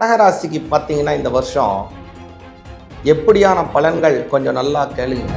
கடகராசிக்கு பார்த்தீங்கன்னா இந்த வருஷம் எப்படியான பலன்கள் கொஞ்சம் நல்லா கேளுங்க.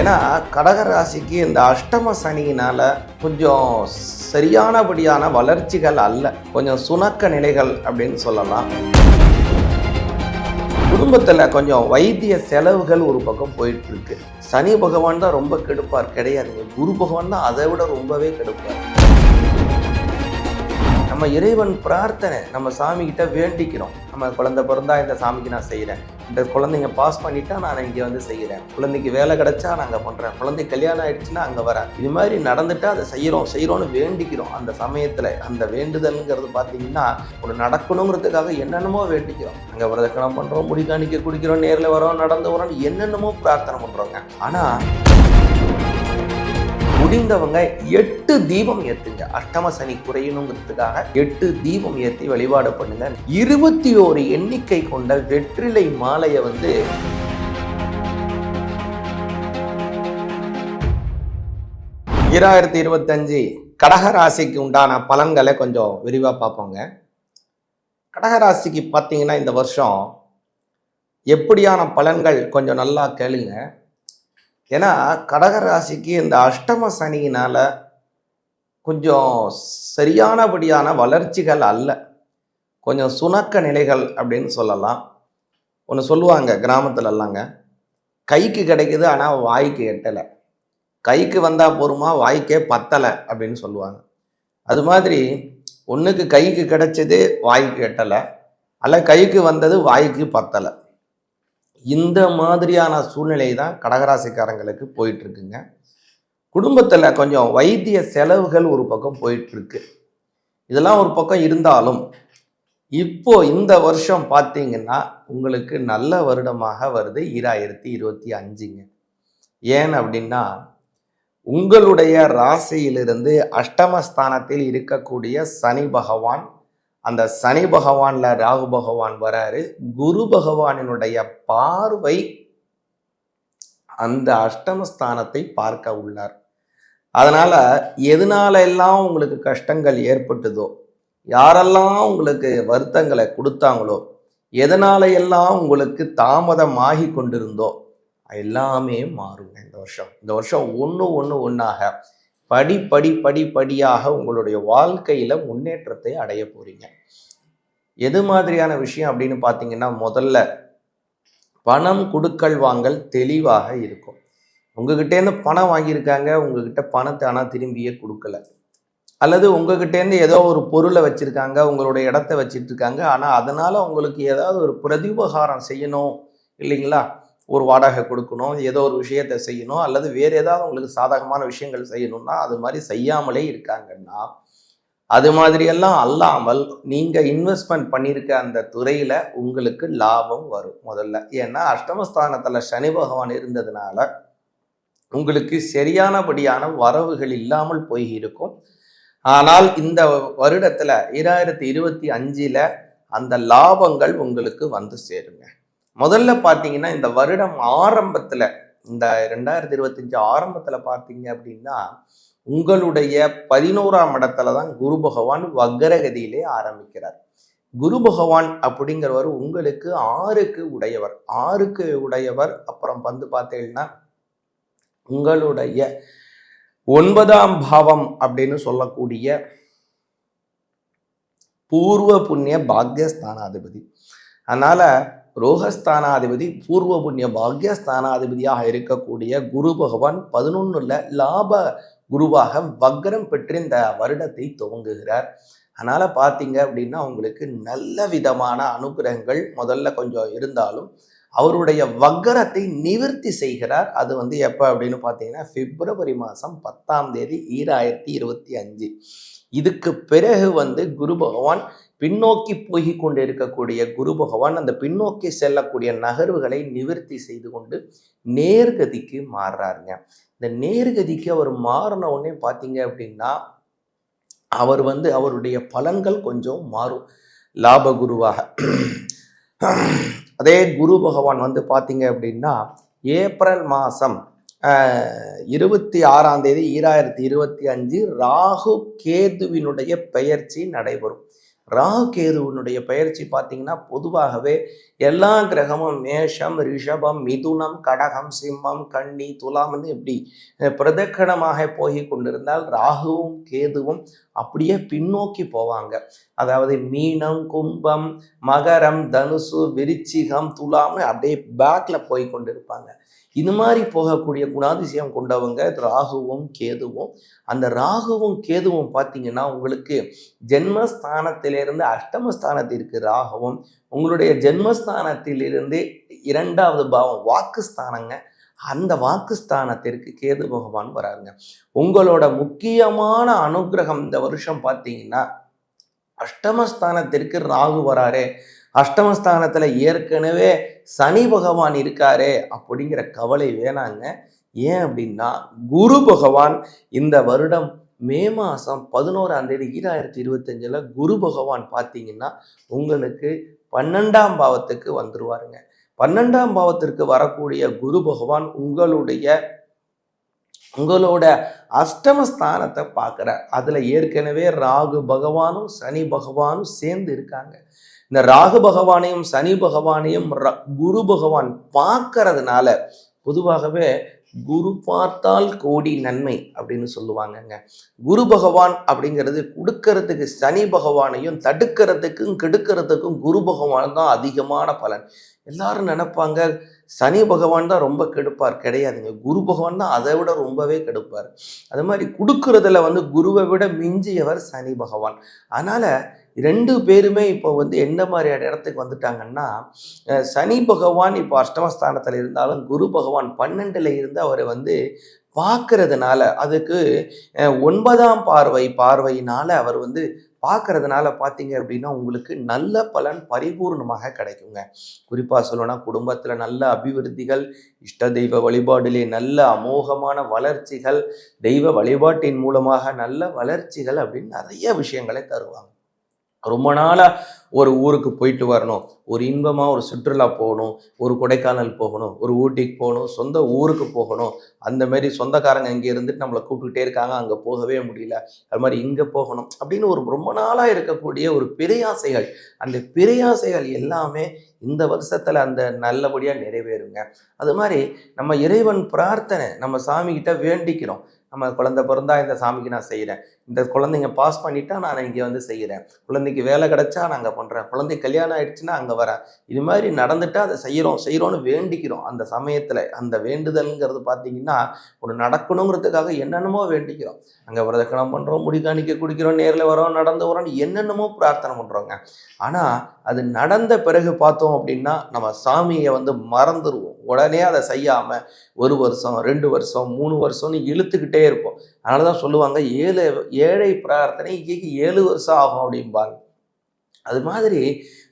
ஏன்னா கடகராசிக்கு இந்த அஷ்டம சனியினால் கொஞ்சம் சரியானபடியான வளர்ச்சிகள் அல்ல. கொஞ்சம் சுணக்க நிலைகள் அப்படின்னு சொல்லலாம். குடும்பத்தில் கொஞ்சம் வைத்திய செலவுகள் ஒரு பக்கம் போயிட்டு இருக்கு சனி பகவான் தான் ரொம்ப கெடுப்பார். கிடையாதுங்க குரு பகவான் தான் அதை விட ரொம்பவே கெடுப்பார். நம்ம இறைவன் பிரார்த்தனை நம்ம சாமிக்கிட்ட வேண்டிக்கிறோம். நம்ம குழந்தை பிறந்தா இந்த சாமிக்கு நான் செய்கிறேன் இந்த குழந்தைங்க பாஸ் பண்ணிட்டா நான் இங்கே வந்து செய்கிறேன் குழந்தைக்கு வேலை கிடைச்சா நான் அங்கே பண்ணுறேன் குழந்தை கல்யாணம் ஆயிடுச்சுன்னா அங்கே வரேன். இது மாதிரி நடந்துட்டா அதை செய்கிறோம் செய்கிறோன்னு வேண்டிக்கிறோம். அந்த சமயத்தில் அந்த வேண்டுதல்ங்கிறது பார்த்தீங்கன்னா ஒரு நடக்கணுங்கிறதுக்காக என்னென்னமோ வேண்டிக்கிறோம். அங்கே விரதக்கணம் பண்ணுறோம் முடிக்காணிக்க குடிக்கிறோம் நேரில் வரோம் நடந்து வரோம் என்னென்னமோ பிரார்த்தனை பண்ணுறோங்க ஆனால் முடிந்தவங்க எட்டு தீபம் ஏத்துங்க. அஷ்டம சனி குறையணுங்கிறதுக்காக எட்டு தீபம் ஏத்தி வழிபாடு பண்ணுங்க. இருபத்தி ஓரு எண்ணிக்கை கொண்ட வெற்றிலை மாலையை வந்து ஈராயிரத்தி இருபத்தஞ்சு கடகராசிக்கு உண்டான பலன்களை கொஞ்சம் விரிவாக பார்ப்போங்க. கடகராசிக்கு பார்த்தீங்கன்னா இந்த வருஷம் எப்படியான பலன்கள் கொஞ்சம் நல்லா கேளுங்க. ஏன்னா கடகராசிக்கு இந்த அஷ்டம சனியினால் கொஞ்சம் சரியானபடியான வளர்ச்சிகள் அல்ல. கொஞ்சம் சுணக்க நிலைகள் அப்படின்னு சொல்லலாம். ஒன்று சொல்லுவாங்க கிராமத்துலலாங்க கைக்கு கிடைக்குது ஆனால் வாய்க்கு எட்டலை. கைக்கு வந்தால் போருமா வாய்க்கே பத்தலை அப்படின்னு சொல்லுவாங்க. அது மாதிரி ஒன்றுக்கு கைக்கு கிடைச்சது வாய்க்கு எட்டலை. அல்ல கைக்கு வந்தது வாய்க்கு பத்தலை. இந்த மாதிரியான சூழ்நிலை தான் கடகராசிக்காரங்களுக்கு போயிட்டுருக்குங்க. குடும்பத்தில் கொஞ்சம் வைத்திய செலவுகள் ஒரு பக்கம் போயிட்டுருக்கு. இதெல்லாம் ஒரு பக்கம் இருந்தாலும் இப்போ இந்த வருஷம் பார்த்தீங்கன்னா உங்களுக்கு நல்ல வருடமாக வருது ஈராயிரத்தி இருபத்தி அஞ்சுங்க. ஏன் அப்படின்னா உங்களுடைய ராசியிலிருந்து அஷ்டமஸ்தானத்தில் இருக்கக்கூடிய சனி பகவான் அந்த சனி பகவான்ல ராகு பகவான் வராரு குரு பகவானினுடைய பார்வை அந்த அஷ்டமஸ்தானத்தை பார்க்க உள்ளார். அதனால எதனால எல்லாம் உங்களுக்கு கஷ்டங்கள் ஏற்பட்டதோ யாரெல்லாம் உங்களுக்கு வருத்தங்களை கொடுத்தாங்களோ எதனால எல்லாம் உங்களுக்கு தாமதமாகி கொண்டிருந்தோ எல்லாமே மாறுங்க இந்த வருஷம். இந்த வருஷம் ஒன்று ஒன்று ஒன்றாக படி படி படி படியாக உங்களுடைய வாழ்க்கையில முன்னேற்றத்தை அடைய போறீங்க. எது மாதிரியான விஷயம் அப்படின்னு பார்த்தீங்கன்னா முதல்ல பணம் கொடுக்கல் வாங்கல் தெளிவாக இருக்கும். உங்ககிட்டேருந்து பணம் வாங்கியிருக்காங்க உங்ககிட்ட பணத்தை ஆனால் திரும்பியே கொடுக்கல. அல்லது உங்ககிட்டேருந்து ஏதோ ஒரு பொருளை வச்சுருக்காங்க உங்களுடைய இடத்த வச்சிட்ருக்காங்க ஆனால் அதனால் உங்களுக்கு ஏதாவது ஒரு பிரதிபகாரம் செய்யணும் இல்லைங்களா? ஒரு வாடகை கொடுக்கணும் ஏதோ ஒரு விஷயத்தை செய்யணும் அல்லது வேறு ஏதாவது உங்களுக்கு சாதகமான விஷயங்கள் செய்யணும்னா அது மாதிரி செய்யாமலே இருக்காங்கன்னா அது மாதிரியெல்லாம் அல்லாமல் நீங்கள் இன்வெஸ்ட்மெண்ட் பண்ணியிருக்க அந்த துறையில் உங்களுக்கு லாபம் வரும் முதல்ல. ஏன்னா அஷ்டமஸ்தானத்தில் சனி பகவான் இருந்ததுனால உங்களுக்கு சரியானபடியான வரவுகள் இல்லாமல் போய் இருக்கும் ஆனால் இந்த வருடத்தில் இரண்டாயிரத்தி இருபத்தி அஞ்சில் அந்த லாபங்கள் உங்களுக்கு வந்து சேருங்க. முதல்ல பார்த்தீங்கன்னா இந்த வருடம் ஆரம்பத்துல இந்த ரெண்டாயிரத்தி இருபத்தஞ்சு ஆரம்பத்துல பார்த்தீங்க அப்படின்னா உங்களுடைய பதினோராம் இடத்துல தான் குரு பகவான் வக்கரகதியிலே ஆரம்பிக்கிறார். குரு பகவான் அப்படிங்கிறவர் உங்களுக்கு ஆறுக்கு உடையவர். ஆறுக்கு உடையவர் அப்புறம் வந்து பார்த்தீங்கன்னா உங்களுடைய ஒன்பதாம் பாவம் அப்படின்னு சொல்லக்கூடிய பூர்வ புண்ணிய பாக்யஸ்தானாதிபதி. அதனால ரோகஸ்தானாதிபதி பூர்வ புண்ணிய பாக்யஸ்தானாதிபதியாக இருக்கக்கூடிய குரு பகவான் பதினொன்னுல லாப குருவாக வக்ரம் பெற்று இந்த வருடத்தை துவங்குகிறார். அதனால் பார்த்தீங்க அப்படின்னா உங்களுக்கு நல்ல விதமான அனுகிரகங்கள் முதல்ல கொஞ்சம் இருந்தாலும் அவருடைய வக்கரத்தை நிவர்த்தி செய்கிறார். அது வந்து எப்போ அப்படின்னு பார்த்தீங்கன்னா பிப்ரவரி மாதம் பத்தாம் தேதி ஈராயிரத்தி இருபத்தி அஞ்சு. இதுக்கு பிறகு வந்து குரு பகவான் பின்னோக்கி போய் கொண்டு இருக்கக்கூடிய குரு பகவான் அந்த பின்னோக்கி செல்லக்கூடிய நகர்வுகளை நிவர்த்தி செய்து கொண்டு நேர்கதிக்கு மாறுறாருங்க. இந்த நேர்கதிக்கு அவர் மாறின உடனே பார்த்தீங்க அப்படின்னா அவர் வந்து அவருடைய பலன்கள் கொஞ்சம் மாறும். லாப குருவாக. அதே குரு பகவான் வந்து பார்த்தீங்க அப்படின்னா ஏப்ரல் மாதம் இருபத்தி ஆறாம் தேதி ஈராயிரத்தி இருபத்தி அஞ்சு ராகு கேதுவினுடைய பெயர்ச்சி நடைபெறும். ராகு கேதுவனுடைய பயிற்சி பார்த்தீங்கன்னா பொதுவாகவே எல்லா கிரகமும் மேஷம் ரிஷபம் மிதுனம் கடகம் சிம்மம் கன்னி துலாம்னு இப்படி பிரதக்கணமாக போய் கொண்டிருந்தால் ராகுவும் கேதுவும் அப்படியே பின்னோக்கி போவாங்க. அதாவது மீனம் கும்பம் மகரம் தனுசு விருச்சிகம் துலாம்னு அப்படியே பேக்கில் போய் கொண்டிருப்பாங்க. இது மாதிரி போகக்கூடிய குணாதிசயம் கொண்டவங்க ராகுவும் கேதுவும். அந்த ராகுவும் கேதுவும் பார்த்தீங்கன்னா உங்களுக்கு ஜென்மஸ்தானத்திலிருந்து அஷ்டமஸ்தானத்திற்கு ராகுவும் உங்களுடைய ஜென்மஸ்தானத்திலிருந்து இரண்டாவது பாவம் வாக்குஸ்தானங்க. அந்த வாக்குஸ்தானத்திற்கு கேது பகவான் வராருங்க. உங்களோட முக்கியமான அனுகிரகம் இந்த வருஷம் பார்த்தீங்கன்னா அஷ்டமஸ்தானத்திற்கு ராகு வராரே. அஷ்டமஸ்தானத்தில் ஏற்கனவே சனி பகவான் இருக்காரே அப்படிங்கிற கவலை வேணாங்க. ஏன் அப்படின்னா குரு பகவான் இந்த வருடம் மே மாதம் பதினோராம் தேதி ஈராயிரத்தி இருபத்தஞ்சில் குரு பகவான் பார்த்தீங்கன்னா உங்களுக்கு பன்னெண்டாம் பாவத்துக்கு வந்துருவாருங்க. பன்னெண்டாம் பாவத்திற்கு வரக்கூடிய குரு பகவான் உங்களுடைய உங்களோட அஷ்டமஸ்தானத்தை பார்க்குறார் அதில் ஏற்கனவே ராகு பகவானும் சனி பகவானும் சேர்ந்து இருக்காங்க. இந்த ராகு பகவானையும் சனி பகவானையும் ர- குரு பகவான் பார்க்கறதுனால பொதுவாகவே குரு பார்த்தால் கோடி நன்மை அப்படின்னு சொல்லுவாங்கங்க. குரு பகவான் அப்படிங்கிறது கொடுக்கறதுக்கு சனி பகவானையும் தடுக்கிறதுக்கும் கெடுக்கிறதுக்கும் குரு பகவான் தான் அதிகமான பலன். எல்லாரும் நினைப்பாங்க சனி பகவான் தான் ரொம்ப கெடுப்பார். கிடையாதுங்க. குரு பகவான் தான் அதை விட ரொம்பவே கெடுப்பார். அது மாதிரி கொடுக்கறதுல வந்து குருவை விட மிஞ்சியவர் சனி பகவான். அதனால ரெண்டு பேருமே இப்போ வந்து எந்த மாதிரியான இடத்துக்கு வந்துட்டாங்கன்னா சனி பகவான் இப்போ அஷ்டமஸ்தானத்தில் இருந்தாலும் குரு பகவான் பன்னெண்டில் இருந்து அவரை வந்து பார்க்கறதுனால அதுக்கு ஒன்பதாம் பார்வை பார்வையினால அவர் வந்து பார்க்கறதுனால பார்த்தீங்க அப்படின்னா உங்களுக்கு நல்ல பலன் பரிபூர்ணமாக கிடைக்குங்க. குறிப்பாக சொல்லணும்னா குடும்பத்தில் நல்ல அபிவிருத்திகள் இஷ்ட தெய்வ வழிபாடிலே நல்ல அமோகமான வளர்ச்சிகள் தெய்வ வழிபாட்டின் மூலமாக நல்ல வளர்ச்சிகள் அப்படின்னு நிறைய விஷயங்களை தருவாங்க. ரொம்ப நாளாக ஒரு ஊருக்கு போயிட்டு வரணும். ஒரு இன்பமாக ஒரு சுற்றுலா போகணும். ஒரு கொடைக்கானல் போகணும். ஒரு ஊட்டிக்கு போகணும். சொந்த ஊருக்கு போகணும். அந்த மாதிரி சொந்தக்காரங்க இங்கே இருந்துட்டு நம்மளை கூப்பிட்டுட்டே இருக்காங்க. அங்கே போகவே முடியல. அது மாதிரி இங்கே போகணும் அப்படின்னு ஒரு ரொம்ப நாளாக இருக்கக்கூடிய ஒரு பிரியாசைகள் அந்த பிரியாசைகள் எல்லாமே இந்த வருஷத்தில் அந்த நல்லபடியாக நிறைவேறுங்க. அது மாதிரி நம்ம இறைவன் பிரார்த்தனை நம்ம சாமிகிட்ட வேண்டிக்கிறோம். நம்ம குழந்தை பிறந்தா இந்த சாமிக்கு நான் செய்கிறேன் இந்த குழந்தைங்க பாஸ் பண்ணிட்டா நான் இங்கே வந்து செய்கிறேன் குழந்தைக்கு வேலை கிடைச்சா நான் அங்கே பண்ணுறேன் குழந்தை கல்யாணம் ஆயிடுச்சுன்னா அங்கே வரேன். இது மாதிரி நடந்துட்டா அதை செய்கிறோம் செய்கிறோன்னு வேண்டிக்கிறோம். அந்த சமயத்தில் அந்த வேண்டுதல்ங்கிறது பார்த்தீங்கன்னா ஒரு நடக்கணுங்கிறதுக்காக என்னென்னமோ வேண்டிக்கிறோம். அங்கே பிரதக்கணம் பண்ணுறோம் முடிக்காணிக்க குடிக்கிறோம் நேரில் வரோம் நடந்து வரோம் என்னென்னமோ பிரார்த்தனை பண்ணுறோங்க ஆனால் அது நடந்த பிறகு பார்த்தோம் அப்படின்னா நம்ம சாமியை வந்து மறந்துடுவோம் உடனே அதை செய்யாமல் ஒரு வருஷம் ரெண்டு வருஷம் மூணு வருஷம்னு இழுத்துக்கிட்டே இருப்போம். அதனால தான் சொல்லுவாங்க ஏழு ஏழை பிரார்த்தனை இங்கேக்கு ஏழு வருஷம் ஆகும் அப்படிம்பாங்க. அது மாதிரி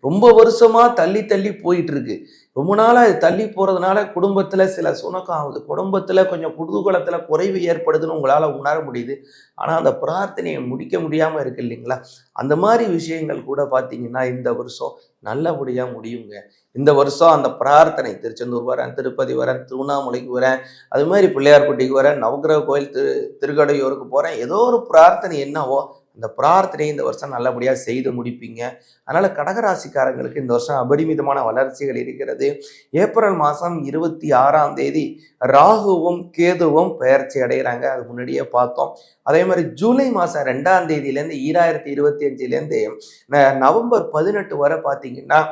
ரொம்ப வருஷமாக தள்ளி தள்ளி போயிட்டு இருக்கு ரொம்ப நாளாக அது தள்ளி போகிறதுனால குடும்பத்தில் சில சுணக்கம் ஆகுது. குடும்பத்தில் கொஞ்சம் புதுகுலத்தில் குறைவு ஏற்படுதுன்னு உங்களால் உணர முடியுது. ஆனால் அந்த பிரார்த்தனையை முடிக்க முடியாமல் இருக்கு இல்லைங்களா? அந்த மாதிரி விஷயங்கள் கூட பார்த்தீங்கன்னா இந்த வருஷம் நல்லபடியாக முடியுங்க. இந்த வருஷம் அந்த பிரார்த்தனை திருச்செந்தூர் வரேன் திருப்பதி வரேன் திருவண்ணாமலைக்கு வரேன் அது மாதிரி பிள்ளையார்பட்டிக்கு வரேன் நவகிரக கோயில் திரு திருக்கடையூருக்கு போகிறேன் ஏதோ ஒரு பிரார்த்தனை என்னவோ அந்த பிரார்த்தனையை இந்த வருஷம் நல்லபடியாக செய்து முடிப்பீங்க. அதனால் கடகராசிக்காரங்களுக்கு இந்த வருஷம் அபரிமிதமான வளர்ச்சிகள் இருக்கிறது. ஏப்ரல் மாதம் இருபத்தி ஆறாம் தேதி ராகுவும் கேதுவும் பெயர்ச்சி அடைகிறாங்க. அது முன்னாடியே பார்த்தோம். அதே மாதிரி ஜூலை மாதம் ரெண்டாம் தேதியிலேருந்து ஈராயிரத்தி இருபத்தி அஞ்சுலேருந்து நவம்பர் பதினெட்டு வரை பார்த்தீங்கன்னா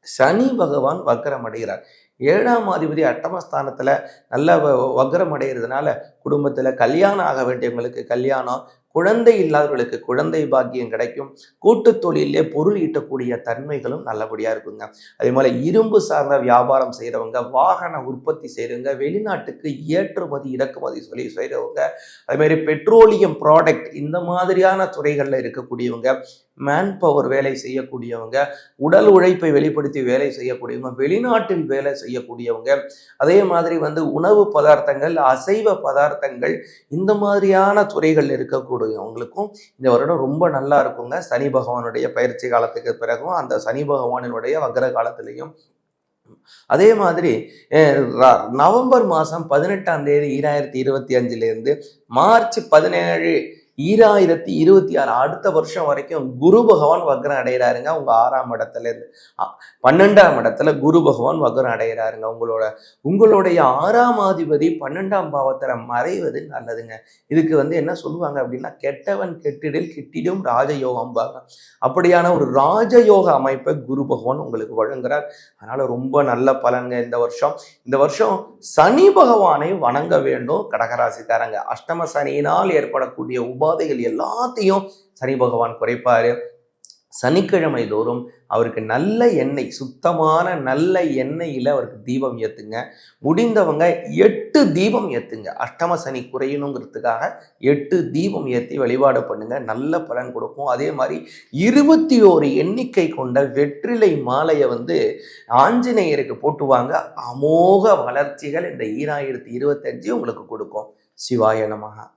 சனி பகவான் வக்கரம் அடைகிறார். ஏழாம் அதிபதி அட்டமஸ்தானத்தில் நல்ல வ- வக்ரம் அடைகிறதுனால குடும்பத்தில் கல்யாணம் ஆக வேண்டியவங்களுக்கு கல்யாணம் குழந்தை இல்லாதவர்களுக்கு குழந்தை பாக்கியம் கிடைக்கும். கூட்டு தொழிலே பொருள் ஈட்டக்கூடிய தன்மைகளும் நல்லபடியாக இருக்குங்க. அதே போல் இரும்பு சார்ந்த வியாபாரம் செய்கிறவங்க வாகன உற்பத்தி செய்கிறவங்க வெளிநாட்டுக்கு ஏற்றுமதி இறக்குமதி சொல்லி செய்கிறவங்க அதேமாதிரி பெட்ரோலியம் ப்ராடக்ட் இந்த மாதிரியான துறைகளில் இருக்கக்கூடியவங்க மேன் பவர் வேலை செய்யக்கூடியவங்க உடல் உழைப்பை வெளிப்படுத்தி வேலை செய்யக்கூடியவங்க வெளிநாட்டில் வேலை செய்யக்கூடியவங்க அதே மாதிரி வந்து உணவு பதார்த்தங்கள் அசைவ பதார்த்தங்கள் இந்த மாதிரியான துறைகள் இருக்கக்கூடியவங்களுக்கும் இந்த வருடம் ரொம்ப நல்லா இருக்குங்க. சனி பகவானுடைய பயிற்சி காலத்துக்கு பிறகும் அந்த சனி பகவானினுடைய வக்ர காலத்திலையும். அதே மாதிரி நவம்பர் மாதம் பதினெட்டாம் தேதி ஈராயிரத்தி இருபத்தி அஞ்சுலேருந்து மார்ச் பதினேழு ஈராயிரத்தி இருபத்தி ஆறு அடுத்த வருஷம் வரைக்கும் குரு பகவான் வக்ரம் அடைகிறாருங்க உங்க ஆறாம் இடத்துல இருந்து பன்னெண்டாம் இடத்துல குரு பகவான் வக்ரம் அடைகிறாருங்க உங்களோட உங்களுடைய ஆறாம் அதிபதி பன்னெண்டாம் பாவத்தில் மறைவது நல்லதுங்க. இதுக்கு வந்து என்ன சொல்லுவாங்க அப்படின்னா கெட்டவன் கெட்டிடில் கிட்டிடும் ராஜயோகம் பாங்க அப்படியான ஒரு ராஜயோக அமைப்பை குரு பகவான் உங்களுக்கு வழங்குறார். அதனால ரொம்ப நல்ல பலன்ங்க இந்த வருஷம். இந்த வருஷம் சனி பகவானை வணங்க வேண்டும் கடகராசிக்காரங்க. அஷ்டம சனியினால் ஏற்படக்கூடிய உபாதைகள் எல்லாத்தையும் சனி பகவான் குறைப்பாரு. சனிக்கிழமை தோறும் அவருக்கு நல்ல எண்ணெய் சுத்தமான நல்ல எண்ணெயில் அவருக்கு தீபம் ஏற்றுங்க முடிந்தவங்க எட்டு தீபம் ஏற்றுங்க அஷ்டம சனி குறையணுங்கிறதுக்காக எட்டு தீபம் ஏற்றி வழிபாடு பண்ணுங்க. நல்ல பலன் கொடுக்கும். அதே மாதிரி இருபத்தி ஓரு எண்ணிக்கை கொண்ட வெற்றிலை மாலையை வந்து ஆஞ்சநேயருக்கு போட்டுவாங்க அமோக வளர்ச்சிகள் இந்த ஈராயிரத்தி இருபத்தஞ்சு உங்களுக்கு கொடுக்கும். சிவாய நமகா